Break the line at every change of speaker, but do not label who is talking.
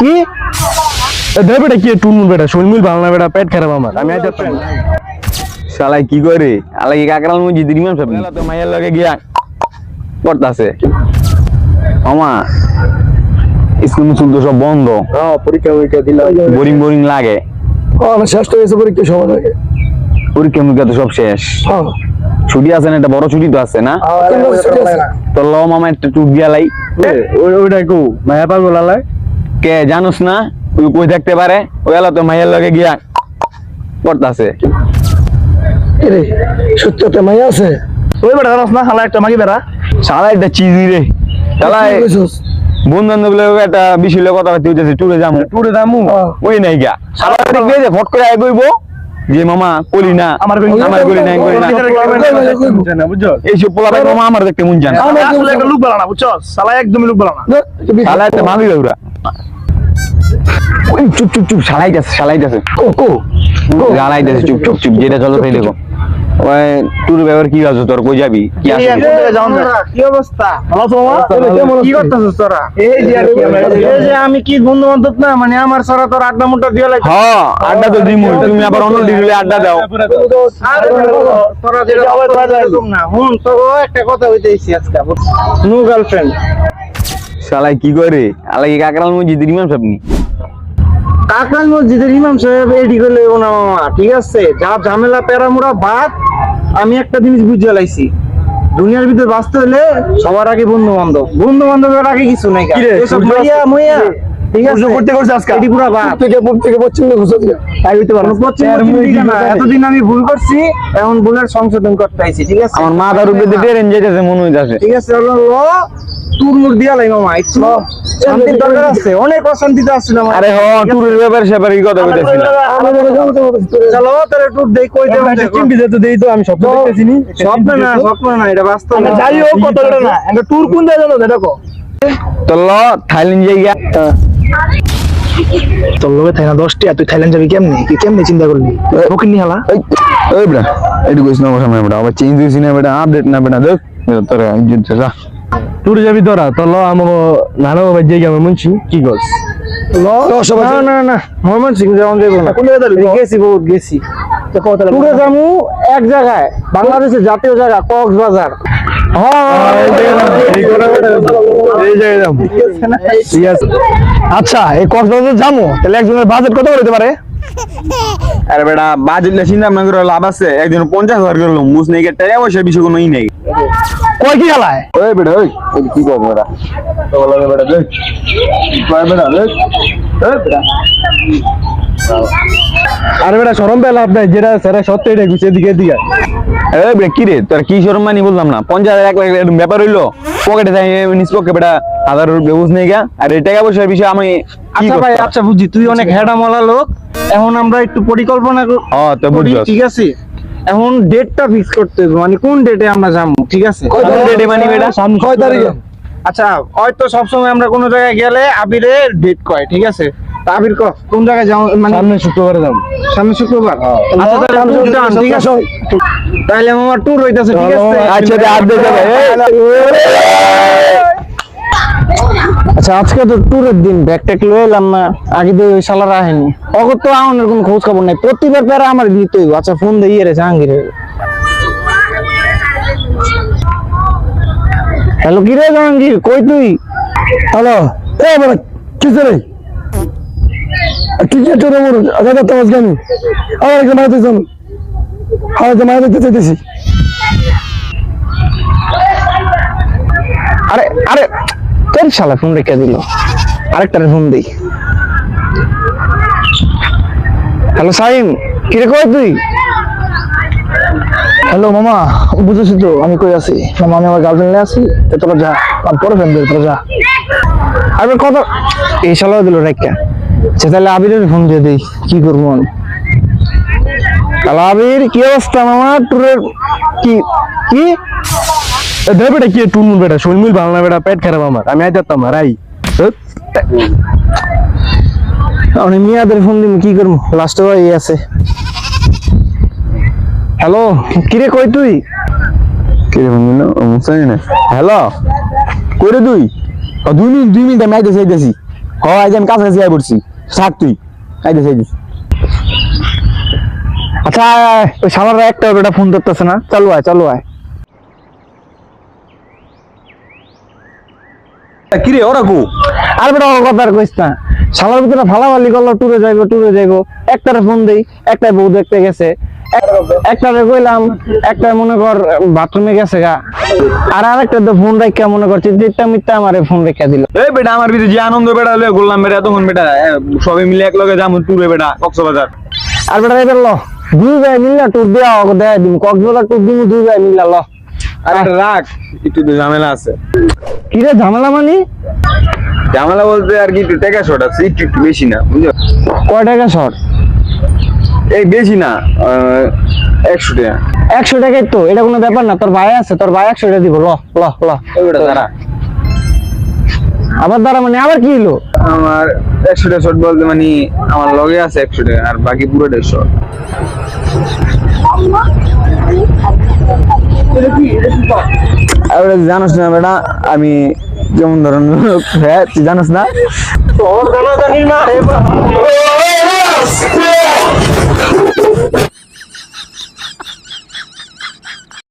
কি? দে বেটা কি টুনমুন বেটা শৈলমুল ভালো না বেটা পেট খারাপ আমার। আমি আজ যাচ্ছি
শালাই কি করে? আলাই কাকরাল মসজিদ ইমাম সাহেব গেলা তো মাইয়ার লগে গিয়া পড়তাছে। মামা স্কুল মুসুল তো সব বন্ধ।
হ্যাঁ পরীক্ষা পরীক্ষা দিলাম
বোরিং বোরিং লাগে।
আমার শেষ তো হয়েছে পরীক্ষা সবার আগে
পরীক্ষা মুখা তো সব শেষ।
হ্যাঁ।
ছুটি আছে না একটা বড় ছুটি তো আছে না? তো ল মামা একটা টুক দিয়া লাই
ওইটা কো মায়া পাগল আলাই?
কে জানোস না? তুই কই থাকতে পারে। ওই এলা তো মাইয়ার লগে গিয়া পড়তাছে।
রে সত্যতে মায়া আছে। ওই বেটা জানাস না হালা একটা মাগি বেড়া
শালা একটা চিজি রে। শালা বন্ধু লোক একটা বিষয় লোক কথা হইতেছে টুরে যাব
টুরে দামু
ওই নাই গা শালা দেখবে যে ফট করে আয় কইবো যে মামা করি না।
আমার কই
আমার করি না। করি না?
বুঝছ
এইসব পোলা ভাই মামা আমার দেখতে মন জানে
লুক না বুঝছ সালা একদমই লুক বালা না
শালা একটা মাগি ওরা চুপ চুপ চুপ শালাইতেছে শালাইতেছে
কো কো
জ্বালাইতেছে চুপ চুপ চুপ যেটা চলো তাই দেখো ওই টুর ব্যাপার কি আছে তোর কই যাবি কি আছে
কি অবস্থা
ভালো তো
কি করতেছিস তোরা এই যে আর কি আমরা- এই যে আমি কি বন্ধু বান্ধব না মানে আমার সারা তোর আড্ডা মুড্ডা দিয়ে লাগে
হ্যাঁ আড্ডা তো দিমু তুমি আবার অন্য ডিলে আড্ডা দাও
তোরা যেটা এরকম না হুন তো একটা কথা হইতেছি আজকে নো গার্লফ্রেন্ড
শালাই কি করে? আলাই কাকরাল মসজিদ ইমাম সাহেব নি?
কাকরাল মসজিদের ইমাম সাহেব এডি করলে না মামা ঠিক আছে? যা ঝামেলা প্যারামুরা বাদ। আমি একটা জিনিস বুঝে লাইছি। দুনিয়ার ভিতরে বাঁচতে হলে সবার আগে বন্ধু বান্ধব বন্ধু বান্ধবের আগে কিছু নাই এসব মাইয়া মুইয়া ঠিক আছে?
করতে করছে আজকে।
এডি পুরা বাদ।
থেকে পূব থেকে পশ্চিম ঘুষে দিয়ে তাই হইতে পারে
কোনো পশ্চিম পশ্চিম দিকে না, এতদিন আমি ভুল করছি এখন ভুলের সংশোধন করতে আইছি ঠিক আছে?
আমার মাথার উপরে দিয়ে মনে হইতাছে।
ঠিক আছে হলো দিয়া লাই মামা একটু শান্তির দরকার আছে অনেক অশান্তিতে আছে না
আরে হ টুরের ব্যাপার স্যাপার কি কথা কইতাছি
চলো তাহলে টুর দেই কই দেব
চিমটি যেতে দেই তো আমি স্বপ্ন দেখতেছি নি
স্বপ্ন না স্বপ্ন না এটা বাস্তব
আমরা যাই হোক কতটা না একটা ট্যুর কোন দেয় জানো দেখো।
তো ল থাইল্যান্ড যাইয়া
তোর লোকে থাকে না দশটি আর তুই থাইল্যান্ড যাবি কেমনি? কি কেমনি চিন্তা করলি? ওকে নিয়ে হালা।
ওই বেটা না আমার সামনে বেটা। আবার চেঞ্জ হইছি না বেটা। আপডেট না বেটা। দেখ তোর যা।
ট্যুরে যাবি তোরা তো ল আমাকে নানা বাবা যে আমি মুনছি কি গছ
না না না মোহাম্মদ সিং যেমন দেবো না।
কোন জায়গায় যাবি?
গেছি বহুত গেছি। টুরে যামু এক জায়গায় বাংলাদেশের জাতীয় জায়গা কক্সবাজার।
আছে। আচ্ছা এই কক্সবাজার যাব তাহলে একজনের বাজেট কত হতে পারে?
আরে বেটা বাজেট না চিন্তা ভাবনা করে লাভ আছে একজন পঞ্চাশ হাজার করে মুস নেই টাকা পয়সা বিষয় কোনো ই নেই।
কয় কি হালায়
ওই বেটা ওই কি করব বেটা? বেটা দেখ বেটা দেখ ওই বেটা।
আরে বেটা আপনার যেটা সেটা সত্য এটা গুছিয়ে এদিকে এদিকে।
এই বেটা কি রে তোর কি শরম মানি বললাম না? পঞ্চাশ হাজার এক লাখ এরকম ব্যাপার হইল পকেটে থাকে নিজ পক্ষে বেটা হাজার বেবুজ নেই গা। আর এই টাকা পয়সার বিষয়ে আমি
আচ্ছা ভাই আচ্ছা বুঝছি তুই অনেক হেডামলা লোক। এখন আমরা একটু পরিকল্পনা কর-
হ্যাঁ তো
করি,
বুঝছ
ঠিক আছে? এখন ডেটটা ফিক্স করতে হবে মানে কোন ডেটে আমরা যাব ঠিক আছে?
মানি
কয় তারিখে?
আচ্ছা হয়তো সবসময় আমরা কোনো জায়গায় গেলে আবিরে ডেট কয় ঠিক আছে? আবির ক কোন জায়গায় যাও মানে
সামনে শুক্রবারে যাব।
সামনে শুক্রবার? আচ্ছা তাহলে ঠিক আছে? আমার ট্যুর হইতাছে ঠিক আছে?
আচ্ছা আর দে যাবে।
আচ্ছা আজকে তো ট্যুরের দিন ব্যাগ ট্যাগ লয়ে এলাম না আগে তো ওই শালারা আহেনি। অগর তো আউনের কোনো খোঁজ খবর নাই প্রতিবার প্যারা আমার দিতে হইব। আচ্ছা ফোন দিয়ে রে জাহাঙ্গীর। হ্যালো কি রে জাহাঙ্গীর কই তুই?
হ্যালো এ বড় কিসে রে কি যে মোর দাদা তো আজকে আমি আমার একটা মাইতে যাম আমার একটা মাইতে চাইতেছি।
আরে আরে তোর শালা ফোন রেখে দিল? আরেকটারে ফোন দেই। হ্যালো সাইম কি রে কই তুই?
হ্যালো মামা বুঝেছি তো আমি কই আছি? মামা আমি আমার গার্লফ্রেন্ড নিয়ে আসি তো তোরা যা আমি পরে ফোন দিই তোরা যা।
আরে কত এই শালাও দিল রেখা। আচ্ছা তাহলে আবিরের ফোন দিয়ে দেই কি করব আমি? হ্যালো আবির কি অবস্থা মামা? ট্যুরের কি কি?
বেটা কি টুনমুন বেটা? শৈলমিল ভালো না বেটা পেট খারাপ আমার। আমি যাতাম আর আই
আমি মিয়াদের ফোন দিব কি করব লাস্টে ভাই আছে। হ্যালো কিরে কই তুই?
কি রে বন্ধু মুসাই না হ্যালো কই রে তুই? দুই মিনিট দুই মিনিট আমি আইতেছি আইতেছি। হ আজ আমি কাছাকাছি আই পড়ছি। থাক তুই। আইদিস আইদিস
আচ্ছা ওই সামার একটা ওটা ফোন ধরতেছে না? চালু আয় চালু আয়।
কিরে ওরা কো
আর বেটা ওর কথা আর কইস না। সালার ভিতরে ফালাফালি করল টুরে যাইবো টুরে যাইবো। একটারে ফোন দেই একটাই বউ দেখতে গেছে। একটারে কইলাম একটা মনে কর বাথরুমে গেছে গা। আর আরেকটা তো ফোন রেখা মনে কর চিত্তা মিথ্যা আমারে ফোন রেখা দিল।
এই বেটা আমার ভিতরে যে আনন্দ বেটা লয়ে করলাম বেটা তখন বেটা সবাই মিলে এক লগে যাব টুরে বেটা কক্সবাজার।
আর বেটা এবার ল দুই ভাই মিললা টুর ওকে দেয় দিম। কক্সবাজার টুর দিম দুই ভাই মিললা ল।
আর রাখ একটু তো ঝামেলা আছে।
কি রে ঝামেলা মানে?
ঝামেলা বলতে আর কি একটু টাকা শর্ট আছে একটু একটু বেশি না বুঝছ
কয় টাকা শর্ট
এই বেশি না একশো টাকা।
একশো টাকাই তো এটা কোনো ব্যাপার না তোর ভাই আছে তোর ভাই একশো টাকা দিব ল ল ল।
ওইটা দাঁড়া।
আবার দ্বারা মানে আবার কি হলো?
আমার একশো টাকা শর্ট বলতে মানে আমার লগে আছে একশো টাকা আর বাকি পুরোটাই ওটা জানোস না বেটা আমি কেমন ধরনের লোক, হ্যাঁ তুই জানোস না?
জানি না